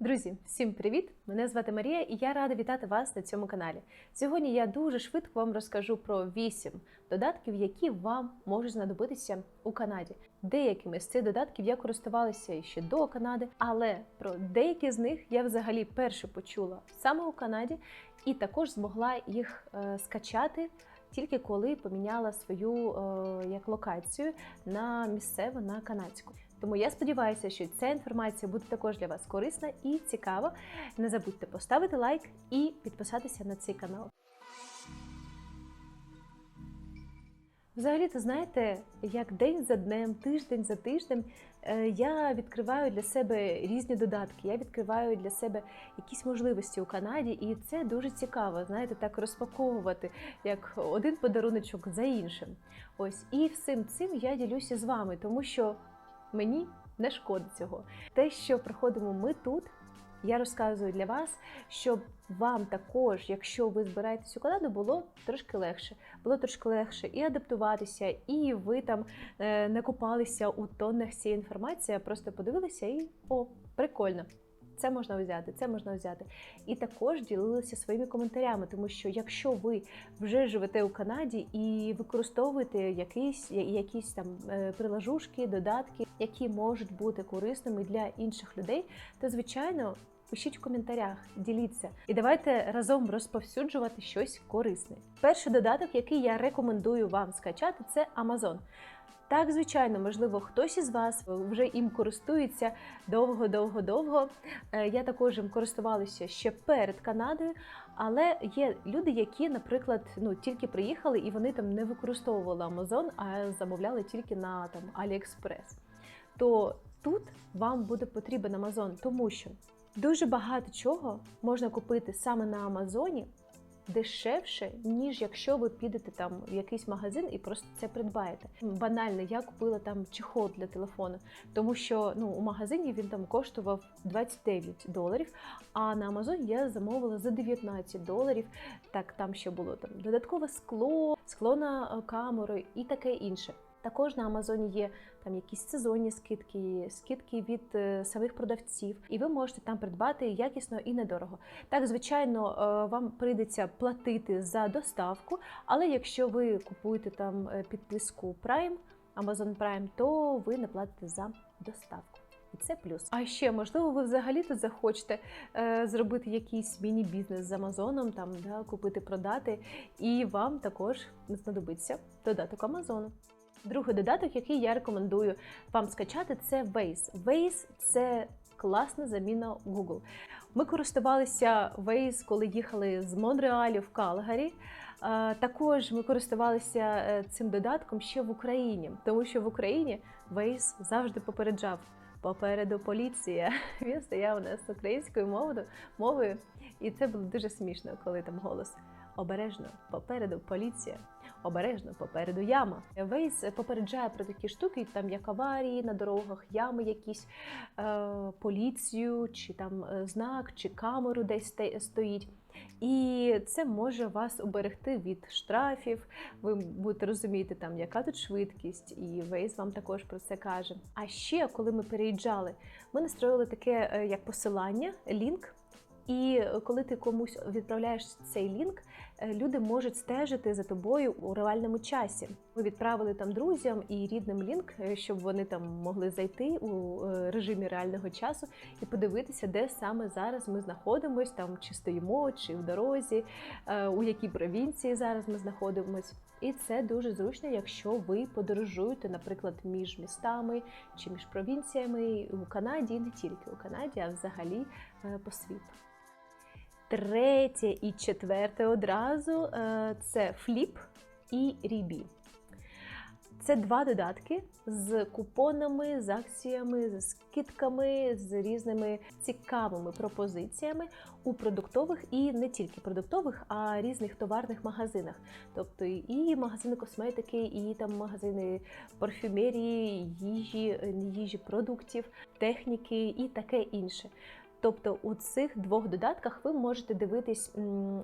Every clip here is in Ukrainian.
Друзі, всім привіт! Мене звати Марія, і я рада вітати вас на цьому каналі. Сьогодні я дуже швидко вам розкажу про 8 додатків, які вам можуть знадобитися у Канаді. Деякими з цих додатків я користувалася ще до Канади, але про деякі з них я взагалі перше почула саме у Канаді, і також змогла їх е, скачати. Тільки коли поміняла свою е, як локацію на місцеву на канадську. Тому я сподіваюся, що ця інформація буде також для вас корисна і цікава. Не забудьте поставити лайк і підписатися на цей канал. Взагалі, то знаєте, як день за днем, тиждень за тиждем е, я відкриваю для себе різні додатки. Я відкриваю для себе якісь можливості у Канаді, і це дуже цікаво. Знаєте, так розпаковувати як один подаруночок за іншим. Ось і всім цим я ділюся з вами, тому що мені не шкода цього. Те, що проходимо ми тут. Я розказую для вас, щоб вам також, якщо ви збираєтесь у Канаду, було трошки легше. Було трошки легше і адаптуватися, і ви там е, не купалися у тоннах цієї інформації, просто подивилися і о, прикольно. Це можна взяти, це можна взяти. І також ділилися своїми коментарями, тому що якщо ви вже живете у Канаді і використовуєте якісь, якісь там е, прилажушки, додатки, які можуть бути корисними для інших людей, то звичайно. Пишіть в коментарях, діліться, і давайте разом розповсюджувати щось корисне. Перший додаток, який я рекомендую вам скачати, це Amazon. Так, звичайно, можливо, хтось із вас вже їм користується довго-довго-довго. Е, Я також їм користувалася ще перед Канадою, але є люди, які, наприклад, ну тільки приїхали і вони там не використовували Amazon, а замовляли тільки на там AliExpress. То тут вам буде потрібен Amazon, тому що дуже багато чого можна купити саме на Амазоні дешевше, ніж якщо ви підете там в якийсь магазин і просто це придбаєте. Банально, я купила там чехол для телефону, тому що ну у магазині він там коштував 29 доларів. А на Амазон я замовила за 19 доларів. Так, там ще було там додаткове скло, скло на камеру і таке інше. Також на Амазоні є там якісь сезонні скидки, скидки від е, самих продавців, і ви можете там придбати якісно і недорого. Так, звичайно, е, вам прийдеться платити за доставку, але якщо ви купуєте там е, підписку Prime, Amazon Prime, то ви не платите за доставку. І це плюс. А ще можливо, ви взагалі тут захочете е, зробити якийсь міні-бізнес з Амазоном, там да, купити, продати, і вам також знадобиться додаток Амазону. Другий додаток, який я рекомендую вам скачати, це Waze. Waze – це класна заміна Google. Ми користувалися Waze, коли їхали з Монреалю в Калгарі. Також ми користувалися е, цим додатком ще в Україні, тому що в Україні Waze завжди попереджав. Попереду поліція. Він стояв у нас українською мовою, мовою, і це було дуже смішно, коли там голос обережно попереду поліція обережно попереду яма. Вейс попереджає про такі штуки, там як аварії на дорогах, ями, якісь е, поліцію, чи там е, знак, чи камеру десь стоїть. І це може вас уберегти від штрафів. Ви будете розуміти, там яка тут швидкість, і Вейс вам також про це каже. А ще, коли ми переїжджали, ми настроїли таке е, як посилання, лінк. І коли ти комусь відправляєш цей лінк, е, люди можуть стежити за тобою у реальному часі. Ми відправили там друзям і рідним лінк, е, щоб вони там могли зайти у е, режимі реального часу і подивитися, де саме зараз ми знаходимося, там чи стоїмо, чи в дорозі, у якій провінції зараз ми знаходимося. І це дуже зручно, якщо ви подорожуєте, наприклад, між містами чи між провінціями у Канаді, не тільки у Канаді, а взагалі по світу. Третє і четверте одразу е, це фліп і рібі. Це два додатки з купонами, з акціями, з скидками, з різними цікавими пропозиціями у продуктових і не тільки продуктових, а різних товарних магазинах. Тобто і магазини косметики, і там магазини парфюмерії, їжі, їжі продуктів, техніки і таке інше. Тобто у цих двох додатках ви можете дивитись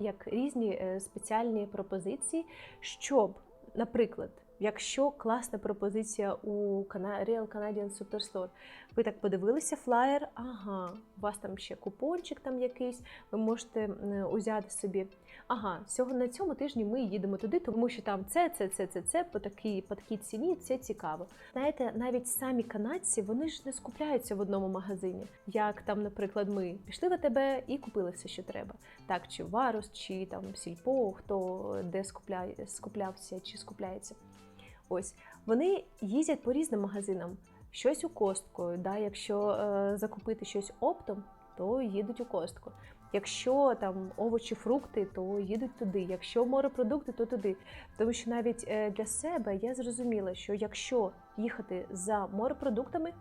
як різні е, спеціальні пропозиції, щоб, наприклад, Якщо класна пропозиція у Real Canadian Superstore, ви так подивилися флаєр, ага, у вас там ще купончик там якийсь, ви можете узяти собі. Ага, на цьому тижні ми їдемо туди, тому що там це, це, це, це, це по такій, по такій ціні, це цікаво. Знаєте, навіть самі канадці вони ж не скупляються в одному магазині. Як там, наприклад, ми пішли в АТБ і купили все, що треба. Так, чи Варус, чи там Сільпо, хто де скупляє, скуплявся чи скупляється. Ось вони їздять по різним магазинам. Щось у костку. Да? Якщо е, закупити щось оптом, то їдуть у костку. Якщо там овочі, фрукти, то їдуть туди. Якщо морепродукти, то туди. Тому що навіть е, для себе я зрозуміла, що якщо їхати за морепродуктами,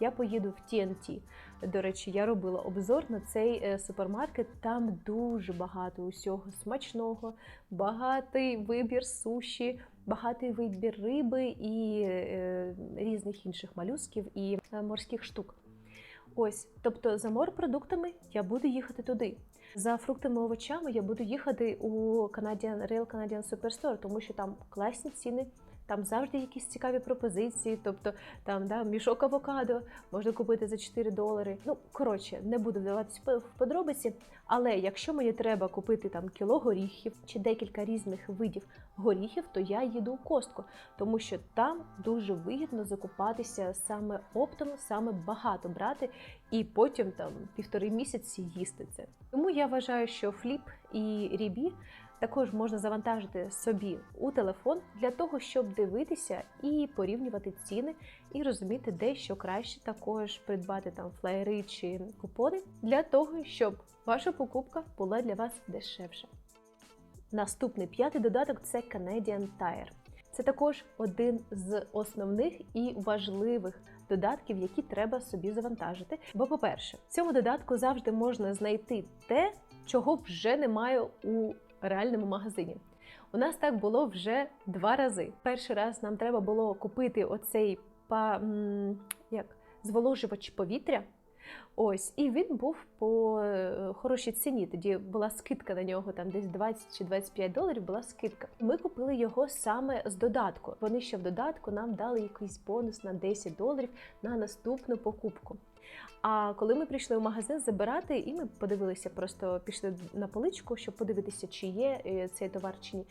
я поїду в TNT. До речі, я робила обзор на цей е, супермаркет. Там дуже багато усього смачного, багатий вибір суші, багатий вибір риби і е, різних інших малюсків і е, морських штук. Ось, тобто за морпродуктами я буду їхати туди. За фруктами овочами я буду їхати у Canadian, Rail Canadian Superstore, тому що там класні ціни, там завжди якісь цікаві пропозиції. Тобто там да, мішок авокадо можна купити за 4 долари. Ну, коротше, не буду вдаватися в подробиці. Але якщо мені треба купити там кіло горіхів чи декілька різних видів горіхів, то я їду у костку, тому що там дуже вигідно закупатися саме оптом, саме багато брати, і потім там півтори місяці їсти це. Тому я вважаю, що фліп і рібі також можна завантажити собі у телефон для того, щоб дивитися і порівнювати ціни, і розуміти, де що краще, також придбати там флаєри чи купони для того, щоб ваша покупка була для вас дешевша. Наступний п'ятий додаток це Canadian Tire. Це також один з основних і важливих додатків, які треба собі завантажити. Бо, по-перше, в цьому додатку завжди можна знайти те, чого вже немає у реальному магазині. У нас так було вже два рази. Перший раз нам треба було купити оцей па, як, зволожувач повітря. Ось, і він був по е, хорошій ціні. Тоді була скидка на нього, там десь 20 чи 25 доларів була скидка. Ми купили його саме з додатку. Вони ще в додатку нам дали якийсь бонус на 10 доларів на наступну покупку. А коли ми прийшли в магазин забирати, і ми подивилися, просто пішли на поличку, щоб подивитися, чи є е, цей товар чи ні.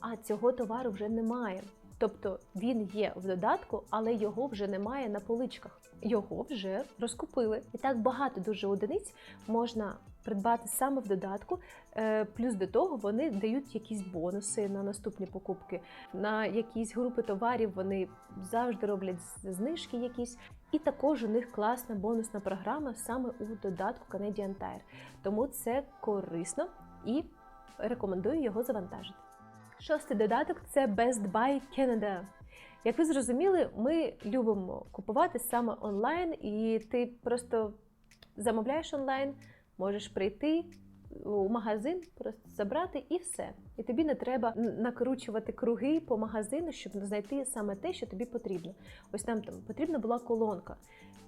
А цього товару вже немає. Тобто він є в додатку, але його вже немає на поличках. Його вже розкупили. І так багато дуже одиниць можна придбати саме в додатку. Е, Плюс до того вони дають якісь бонуси на наступні покупки. На якісь групи товарів вони завжди роблять знижки якісь. І також у них класна бонусна програма саме у додатку Canadian Tire. Тому це корисно і рекомендую його завантажити. Шостий додаток це Best Buy Canada. Як ви зрозуміли, ми любимо купувати саме онлайн, і ти просто замовляєш онлайн, можеш прийти у магазин, просто забрати і все. І тобі не треба накручувати круги по магазину, щоб знайти саме те, що тобі потрібно. Ось нам там потрібна була колонка.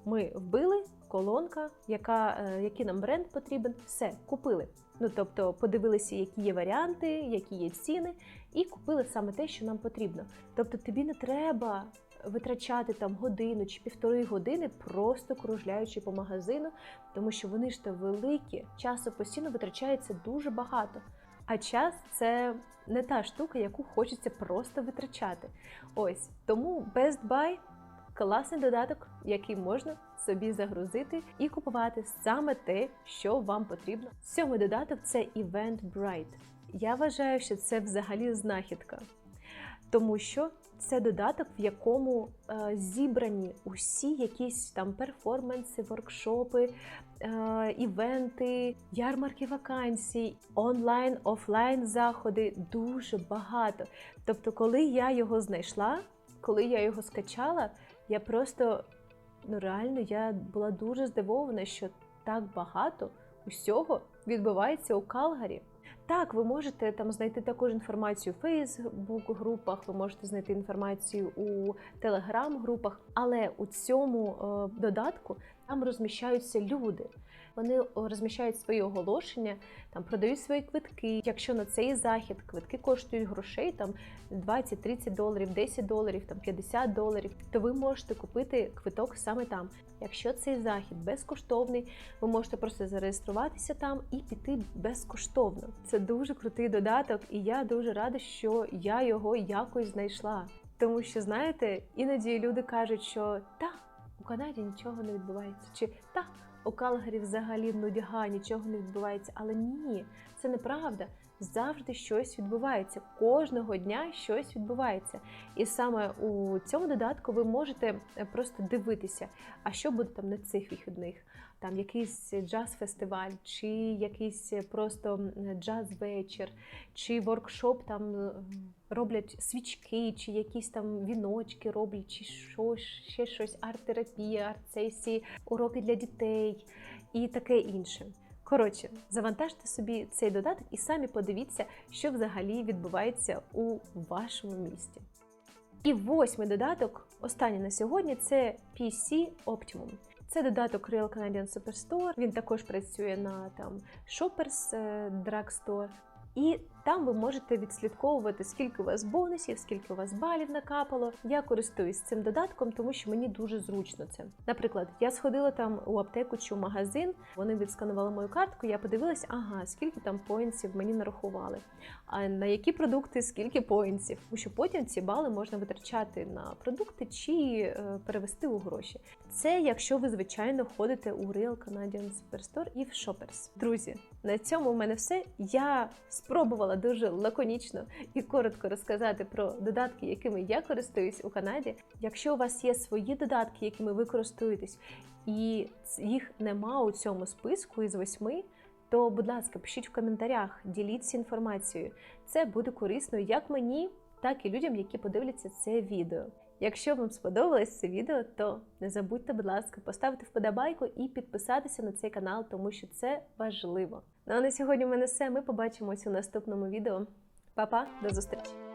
Ми вбили колонка, яка, е, який нам бренд потрібен, все, купили. Ну тобто подивилися, які є варіанти, які є ціни, і купили саме те, що нам потрібно. Тобто тобі не треба витрачати там годину чи півтори години, просто кружляючи по магазину, тому що вони ж то великі, часу постійно витрачається дуже багато. А час це не та штука, яку хочеться просто витрачати. Ось тому Best Buy класний додаток, який можна собі загрузити і купувати саме те, що вам потрібно. Сьомий додаток це Eventbrite. Я вважаю, що це взагалі знахідка, тому що це додаток, в якому е, зібрані усі якісь там перформанси, воркшопи, е, івенти, ярмарки вакансій, онлайн, офлайн заходи дуже багато. Тобто, коли я його знайшла, коли я його скачала, я просто ну реально я була дуже здивована, що так багато усього відбувається у Калгарі. Так, ви можете там знайти також інформацію в Фейсбук-групах, ви можете знайти інформацію у Телеграм-групах, але у цьому е, додатку там розміщаються люди. Вони розміщають свої оголошення, там продають свої квитки. Якщо на цей захід квитки коштують грошей, там 20-30 доларів, 10 доларів, там 50 доларів, то ви можете купити квиток саме там. Якщо цей захід безкоштовний, ви можете просто зареєструватися там і піти безкоштовно. Це дуже крутий додаток, і я дуже рада, що я його якось знайшла. Тому що, знаєте, іноді люди кажуть, що та у Канаді нічого не відбувається, чи та у Калгарі взагалі нудьга, нічого не відбувається. Але ні, це неправда. Завжди щось відбувається. Кожного дня щось відбувається. І саме у цьому додатку ви можете е, просто дивитися, а що буде там на цих вихідних. Там якийсь джаз-фестиваль, чи якийсь просто джаз-вечір, чи воркшоп там роблять свічки, чи якісь там віночки роблять, чи що, ще щось, арт-терапія, арт-сесії, уроки для дітей і таке інше. Коротше, завантажте собі цей додаток і самі подивіться, що взагалі відбувається у вашому місті. І восьмий додаток, останній на сьогодні, це PC Optimum. Це додаток Real Canadian Superstore. Він також працює на там Shoppers е, Drugstore. І там ви можете відслідковувати, скільки у вас бонусів, скільки у вас балів накапало. Я користуюсь цим додатком, тому що мені дуже зручно це. Наприклад, я сходила там у аптеку чи в магазин, вони відсканували мою картку, я подивилась, ага, скільки там поінтів мені нарахували, а на які продукти скільки поінтів. Тому що потім ці бали можна витрачати на продукти чи е, перевести у гроші. Це якщо ви, звичайно, ходите у Real Canadian Superstore і в Shoppers. Друзі, на цьому в мене все. Я спробувала дуже лаконічно і коротко розказати про додатки, якими я користуюсь у Канаді. Якщо у вас є свої додатки, якими ви користуєтесь, і їх нема у цьому списку із восьми, то, будь ласка, пишіть в коментарях, діліться інформацією. Це буде корисно як мені, так і людям, які подивляться це відео. Якщо вам сподобалось це відео, то не забудьте, будь ласка, поставити вподобайку і підписатися на цей канал, тому що це важливо. Ну а на сьогодні в мене все. Ми побачимось у наступному відео. Па-па, до зустрічі!